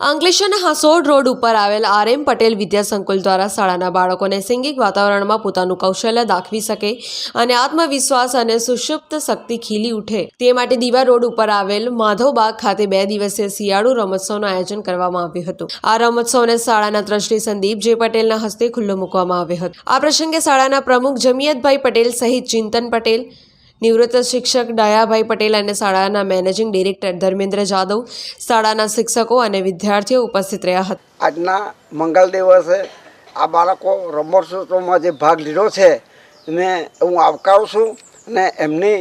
અંકલેશ્વરના હાસોડ રોડ ઉપર આવેલ આર એમ પટેલ વિદ્યા સંકુલ દ્વારા શાળાના બાળકોને સિંગિક વાતાવરણમાં પોતાનું કૌશલ્ય દાખવી શકે અને આત્મવિશ્વાસ અને સુષુપ્ત શક્તિ ખીલી ઉઠે તે માટે દીવા રોડ ઉપર આવેલ માધવબાગ ખાતે બે દિવસીય શિયાળુ રમોત્સવનું આયોજન કરવામાં આવ્યું હતું. આ રમોત્સવને શાળાના ટ્રસ્ટી સંદીપ જે પટેલના હસ્તે ખુલ્લો મૂકવામાં આવ્યો હતો. આ પ્રસંગે શાળાના પ્રમુખ જમિયતભાઈ પટેલ સહિત ચિંતન પટેલ નિવૃત્ત શિક્ષક ડાયાભાઈ પટેલ અને શાળાના મેનેજિંગ ડિરેક્ટર ધર્મેન્દ્ર જાદવ શાળાના શિક્ષકો અને વિદ્યાર્થીઓ ઉપસ્થિત રહ્યા હતા. આજના મંગલ દિવસે આ બાળકો રમોત્સવમાં જે ભાગ લીધો છે ને હું આવકારું છું ને એમની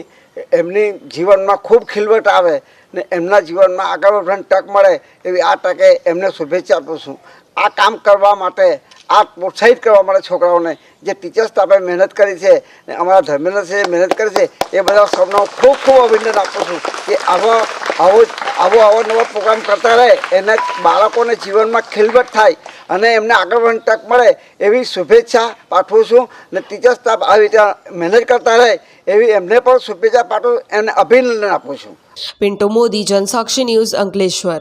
એમની જીવનમાં ખૂબ ખીલવટ આવે ને એમના જીવનમાં આગળ તક મળે એવી આ તકે એમને શુભેચ્છા આપું છું. આ કામ કરવા માટે આ પ્રોત્સાહિત કરવા માટે છોકરાઓને જે ટીચર સ્ટાફે મહેનત કરી છે ને અમારા ધર્મેન્દ્ર છે મહેનત કરી છે, એ બધા સૌનો ખૂબ ખૂબ અભિનંદન આપું છું કે આવો આવો આવો નવો પ્રોગ્રામ કરતા રહે, એને બાળકોને જીવનમાં ખીલવટ થાય અને એમને આગળ વધવાની તક મળે એવી શુભેચ્છા પાઠવું છું ને ટીચર સ્ટાફ આવી રીતે મહેનત કરતા રહે એવી એમને પણ શુભેચ્છા પાઠવું એને અભિનંદન આપું છું. પિન્ટુ મોદી જનસાક્ષી ન્યૂઝ અંકલેશ્વર